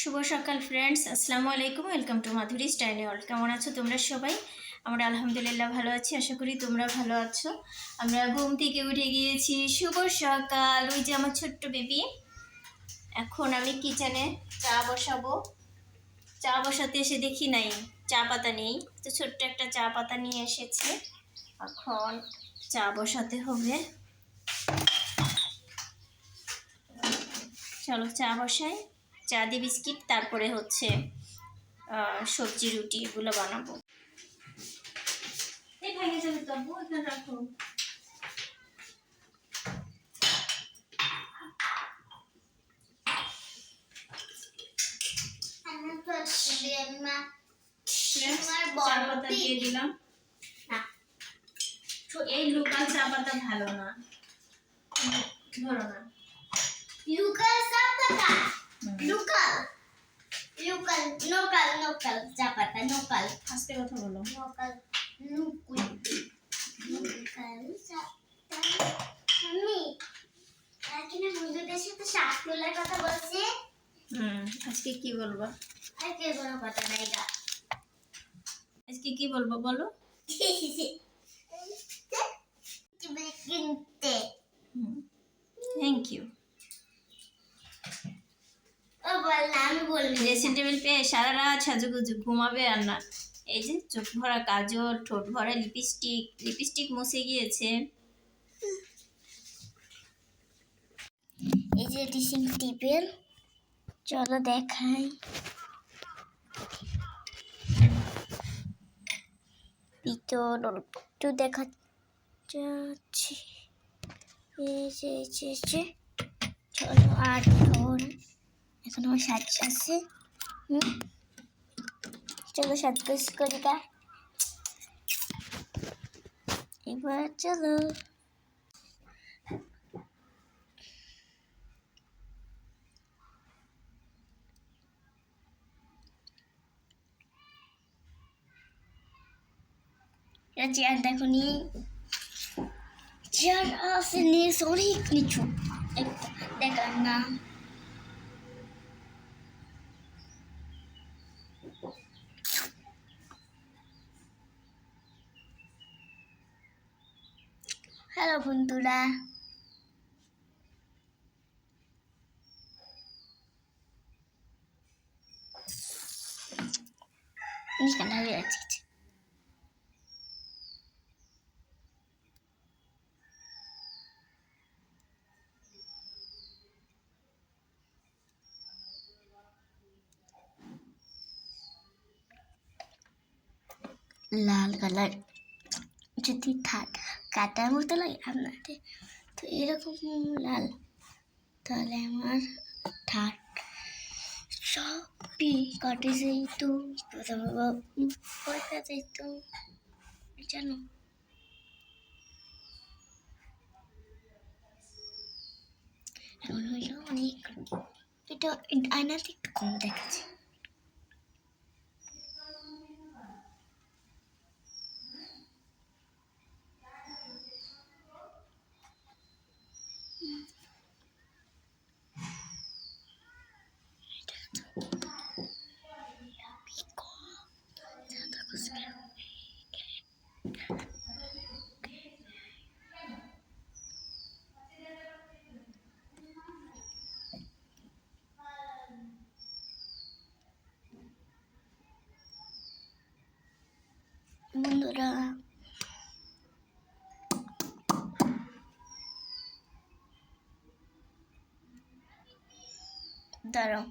শুভ সকাল ফ্রেন্ডস আসসালামু আলাইকুম। Welcome to Madhuri style world কেমন আছো তোমরা সবাই? আমরা আলহামদুলিল্লাহ ভালো আছি। আশা করি তোমরা ভালো আছো। আমরা ঘুম থেকে উঠে গিয়েছি। শুভ সকাল। ওই যে আমার ছোট্ট বেবি এখন আমি কিচেনে চা বসাবো। চা বসাতে এসে দেখি নাই, চা পাতা নেই। তো ছোট্ট একটা চা পাতা নিয়ে এসেছে। এখন চা বসাতে হবে। চলো চা বসাই। চা দিয়ে বিস্কিট তারপরে হচ্ছে সবজি রুটি এগুলো বানাবো চা পাতা। দিয়ে দিলাম। এই লোকাল চা পাতা ভালো না ধরো না লোকাল চাপাতা হুম। লোকাল লোকাল লোকাল লোকাল চাপাতা লোকাল আস্তে কথা বলো। লোকাল লুকুল লোকাল আমি বন্ধুদের সাথে তোলার কথা বলছে। হুম আজকে কি বলব? আর কে কোনো কথা নাই গা। আজকে কি বলব বলো? কিনতে থ্যাংক ইউ বললাম আমি বললি ড্রেসিং টেবিল পেয়ে সারা রাত সাজুগুজু, ঘুমাবে আর না। এই যে, চোখ ভরা কাজল, ঠোঁট ভরা লিপস্টিক লিপস্টিক মুছে গিয়েছে। এই যে ড্রেসিং টেবিল চলো দেখাই। ভিতর একটু দেখা যাচ্ছে। এই যে চলো আর ধর এখন আমার সাজ আছে হুম চলো সাজগোজ করি গা এবার চলো এটা চেয়ার দেখো নি চেয়ার আছে নিচ অনেক নিচু একটা দেখার না হ্যালো বন্ধুরা নিকানা হয়ে আছে লাল কালার যদি থাক কাটার মতো লাগে আপনাদের তো এরকম লাল। তাহলে আমার থাক সবই কাটে যেত পয়সা যেত জানো। এখন হইল অনেক। এটা আয়নাতে কম দেখাচ্ছে। দাঁড়াও।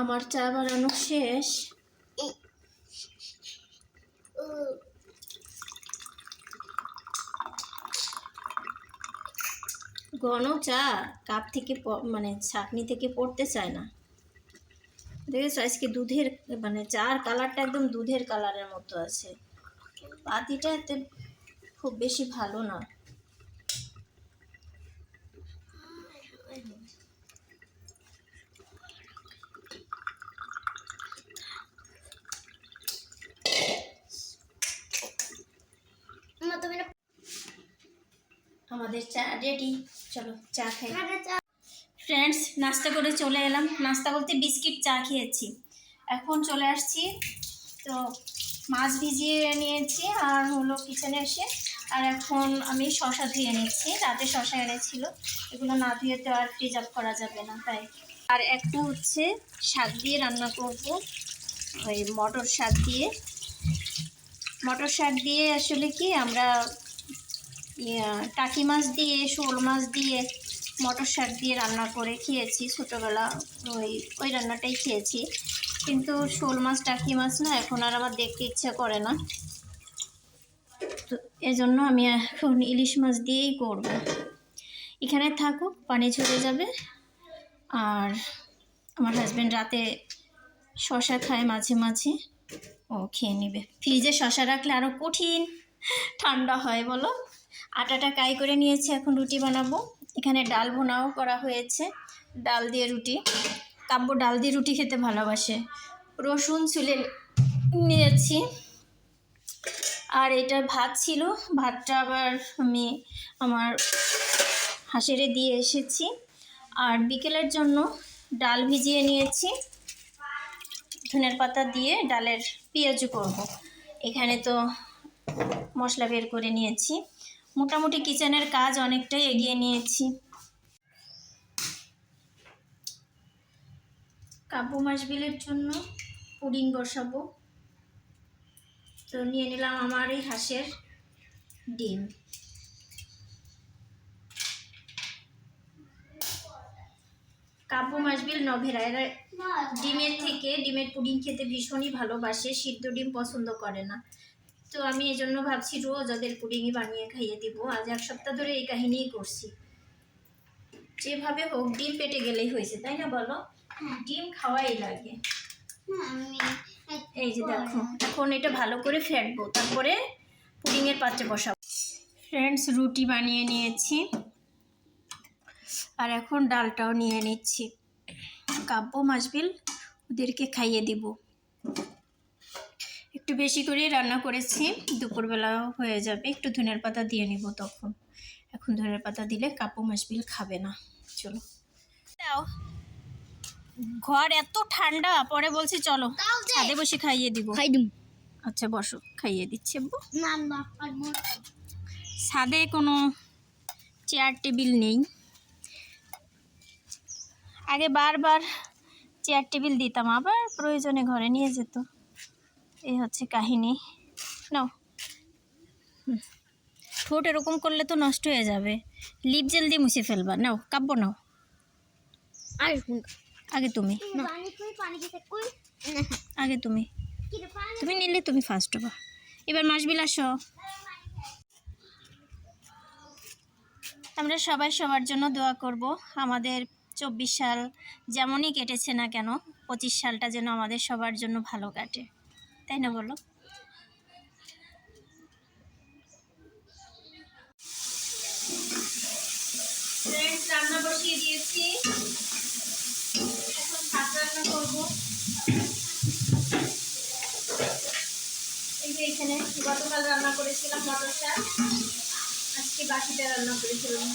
আমার চা বানানো শেষ। ঘন চা কাপ থেকে মানে ছাকনি থেকে পড়তে চায় না। দেখেছ? আজকে দুধের মানে চার কালারটা একদম দুধের কালারের মতো আছে। পাতিটা এতে খুব বেশি ভালো না আমাদের চা রেডি। চলো চা খাই। ফ্রেন্ডস নাস্তা করে চলে এলাম। নাস্তা বলতে বিস্কিট চা খেয়েছি। এখন চলে আসছি। তো মাছ ভিজিয়ে নিয়েছি আর হলো কিচেনে এসে। আর এখন আমি শশা ধুয়ে নিচ্ছি। রাতে শশা এনেছিল। এগুলো না ধুয়ে তো আর আপ করা যাবে না তাই। আর একটা হচ্ছে শাক দিয়ে রান্না করব। ওই মটর শাক দিয়ে। মটর শাক দিয়ে আসলে কি আমরা টাকি মাছ দিয়ে, শোল মাছ দিয়ে, মটর শাক দিয়ে রান্না করে খেয়েছি ছোটোবেলা। ওই ওই রান্নাটাই খেয়েছি। কিন্তু শোল মাছ, টাকি মাছ না, এখন আর আমার দেখতে ইচ্ছা করে না। তো এজন্য আমি এখন ইলিশ মাছ দিয়েই করব। এখানে থাকুক, পানি ঝরে যাবে। আর আমার হাজব্যান্ড রাতে শশা খায় মাঝে মাঝে। ও খেয়ে নেবে। ফ্রিজে শশা রাখলে আরও কঠিন। ঠান্ডা হয়, বলো। আটাটা কাই করে নিয়েছি, এখন রুটি বানাবো। এখানে ডাল ভুনাও করা হয়েছে, ডাল দিয়ে রুটি। কাব্য ডাল দিয়ে রুটি খেতে ভালোবাসে। রসুন চুলে নিয়েছি। আর এটা ভাত ছিল, ভাতটা আবার আমি আমার হাঁসেরে দিয়ে এসেছি। আর বিকেলের জন্য ডাল ভিজিয়ে নিয়েছি। ধনের পাতা দিয়ে ডালের পেঁয়াজু করব। এখানে তো মশলা বের করে নিয়েছি। মোটামুটি কিচেনের কাজ অনেকটাই এগিয়ে নিয়েছি। কাব্য মাস বিলের জন্য পুডিং বসাবো। তো নিয়ে নিলাম আমার এই হাঁসের ডিম। কাব্য মাসবিল নভেরা, এরা ডিমের থেকে ডিমের পুডিং খেতে ভীষণই ভালোবাসে, সিদ্ধ ডিম পছন্দ করে না। তো আমি এই জন্য ভাবছি রোজ ওদের পুডিংই বানিয়ে খাইয়ে দিব। আজ এক সপ্তাহ ধরে এই কাহিনীই করছি। যেভাবে হোক ডিম পেটে গেলেই হয়েছে তাই না বলো? ডিম খাওয়াই লাগে। এই যে দেখো এখন এটা ভালো করে ফেটবো তারপরে পুডিংয়ের পাত্রে বসাবো। ফ্রেন্ডস রুটি বানিয়ে নিয়েছি। আর এখন ডালটাও নিয়ে নিচ্ছি। কাব্য মাছবিল ওদেরকে খাইয়ে দিব। একটু বেশি করে রান্না করেছি দুপুরবেলাও হয়ে যাবে। একটু ধনের পাতা দিয়ে নিব তখন। এখন ধনের পাতা দিলে কাপু মাছবিল খাবে না। চলো। দাও। ঘর এত ঠান্ডা পরে বলছি চলো ছাদে বসে খাইয়ে দিব। খাই দিম। আচ্ছা বসো খাইয়ে দিচ্ছি। ছাদে কোনো চেয়ার টেবিল নেই। আগে বারবার চেয়ার টেবিল দিতাম আবার প্রয়োজনে ঘরে নিয়ে যেত। এই হচ্ছে কাহিনী। নাও। ঠোঁট এরকম করলে তো নষ্ট হয়ে যাবে। লিপ জেল দিয়ে মুছে ফেলবা। নাও কাব্য নাও। আর আগে তুমি। আগে তুমি। তুমি নিলে তুমি ফার্স্ট হবা। এবার মাসবিল আসো। আমরা সবাই সবার জন্য দোয়া করব। আমাদের চব্বিশ সাল যেমনই কেটেছে না কেন পঁচিশ সালটা যেন আমাদের সবার জন্য ভালো কাটে। তাই না বলো? রান্না বসিয়ে দিয়েছি। এখন ভাত রান্না করব। এই যে এখানে রান্না করেছিলাম মটর শাক। আজকে রান্না করেছিলাম।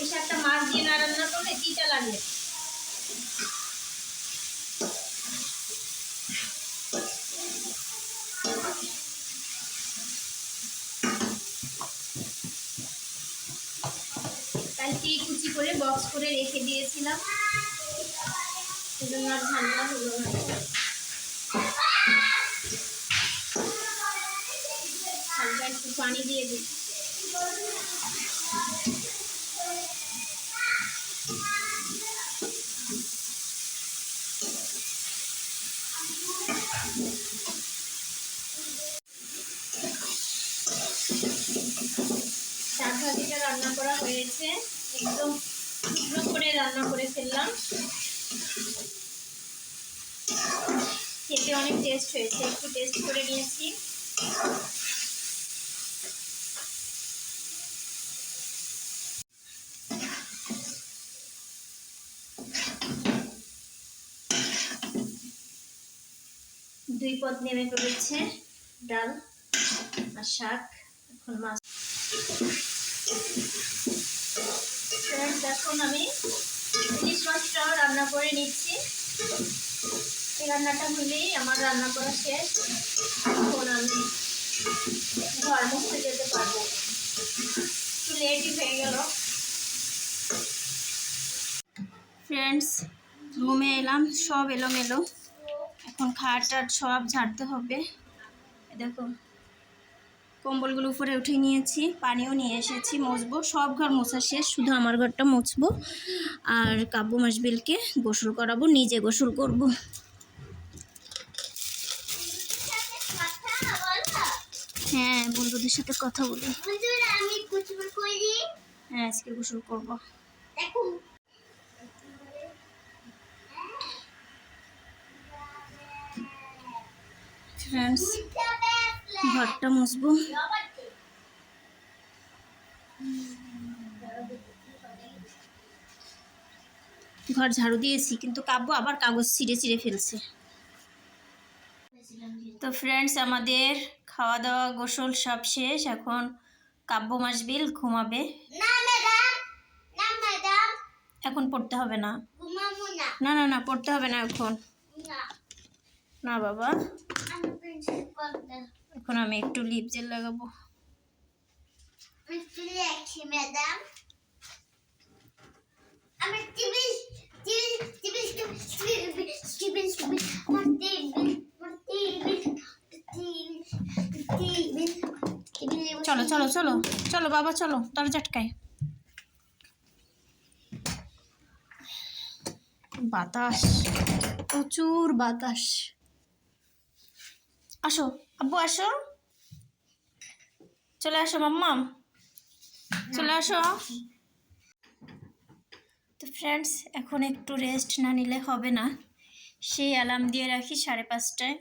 এই শাকটা মাছ দিয়ে না রান্না করলে তিতা লাগে কালকে কুচি করে বক্স করে রেখে দিয়েছিলাম। সেজন্য আর ঝামেলা হলো না। একটু পানি দিয়ে দিই। রান্না করা হয়েছে। একদম রান্না করে ফেললাম। খেতে অনেক টেস্ট হয়েছে, একটু টেস্ট করে নিয়েছি। দুই পদ নেমে পড়েছে, ডাল আর শাক, এখন মাছ Friends, এখন আমি ইলিশ মাছটা রান্না করে নিচ্ছি। এই রান্নাটা হলেই আমার রান্না করা শেষ। এখন আমি ঘর মুছতে যেতে পারব। একটু লেটই হয়ে গেল। ফ্রেন্ডস রুমে এলাম, সব এলোমেলো। এখন খাট টাট সব ঝাড়তে হবে। দেখো কম্বলগুলো উপরে উঠে নিয়েছি, পানিও নিয়ে এসেছি, মুছবো, সব ঘর মোছা শেষ, শুধু আমার ঘরটা মুছবো। আর কাব্য মাসবিলকে গোসল করাবো, নিজে গোসল করব। হ্যাঁ বন্ধুদের সাথে কথা বলি। হ্যাঁ আজকে গোসল করব। ফ্রেন্ডস ঘরটা মুছবো। ঘর ঝাড়ু দিয়েছি কিন্তু কাব্য আবার কাগজ ছিঁড়ে ছিঁড়ে ফেলছে। তো ফ্রেন্ডস আমাদের খাওয়া দাওয়া গোসল সব শেষ। এখন কাব্য মাসবিল ঘুমাবে। এখন পড়তে হবে না। না। না না পড়তে হবে না এখন। না। বাবা। এখন আমি একটু লিপ জেল লাগাবো। চলে, চলো চলো চলো বাবা, চলো দরজা আটকায় বাতাস, প্রচুর বাতাস। আসো আব্বু আসো। চলে আসো মাম্মাম। চলে আসো। তো ফ্রেন্ডস এখন একটু রেস্ট না নিলে হবে না। সেই অ্যালার্ম দিয়ে রাখি সাড়ে পাঁচটায়।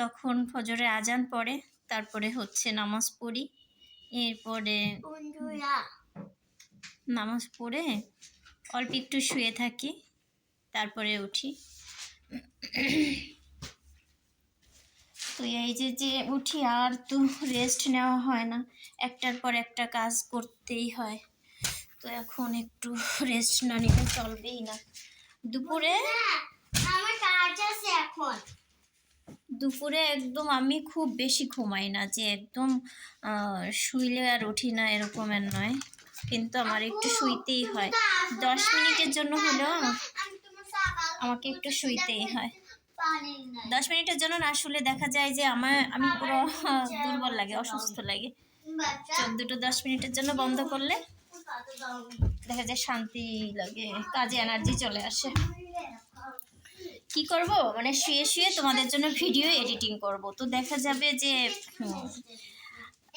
তখন ফজরে আজান পড়ে তারপরে হচ্ছে নামাজ পড়ি। এরপরে নামাজ পড়ে অল্প একটু শুয়ে থাকি তারপরে উঠি। তো এই যে যে উঠি আর তো রেস্ট নেওয়া হয় না। একটার পর একটা কাজ করতেই হয়। তো এখন একটু রেস্ট না নিলে চলবেই না। দুপুরে আমার কাজ আছে এখন। দুপুরে একদম আমি খুব বেশি ঘুমাই না যে একদম শুইলে আর উঠি না এরকমের নয়। কিন্তু আমার একটু শুইতেই হয়। দশ মিনিটের জন্য হলেও আমাকে একটু শুইতেই হয়। দশ মিনিটের জন্য না শুলে দেখা যায় যে আমার, আমি পুরো দুর্বল লাগে, অসুস্থ লাগে। দুটো দশ মিনিটের জন্য বন্ধ করলে দেখা যায় শান্তি লাগে, কাজে এনার্জি চলে আসে। কি করব? মানে শুয়ে শুয়ে তোমাদের জন্য ভিডিও এডিটিং করব। তো দেখা যাবে যে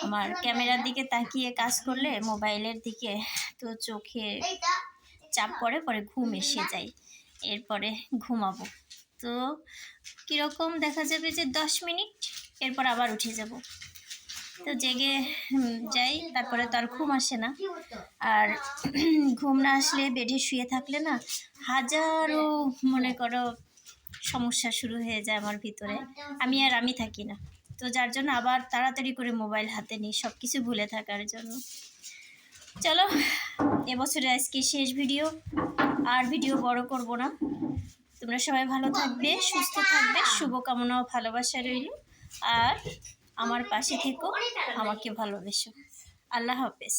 আমার ক্যামেরার দিকে তাকিয়ে কাজ করলে মোবাইলের দিকে তো চোখে চাপ পড়ে, পরে ঘুম এসে যায়। এরপরে ঘুমাবো। তো কীরকম দেখা যাবে যে দশ মিনিট, এরপর আবার উঠে যাব। তো জেগে যাই, তারপরে তো আর ঘুম আসে না। আর ঘুম না আসলে বেডে শুয়ে থাকলে না হাজারো মনে করো সমস্যা শুরু হয়ে যায় আমার ভিতরে। আমি আর আমি থাকি না। তো যার জন্য আবার তাড়াতাড়ি করে মোবাইল হাতে নিই সব কিছু ভুলে থাকার জন্য। চলো এবছরে আজকে শেষ ভিডিও। আর ভিডিও বড় করব না। তোমরা সবাই ভালো থাকবে, সুস্থ থাকবে, শুভকামনা ও ভালোবাসা রইল। আর আমার পাশে থেকো, আমাকে ভালোবেসো। আল্লাহ হাফেজ।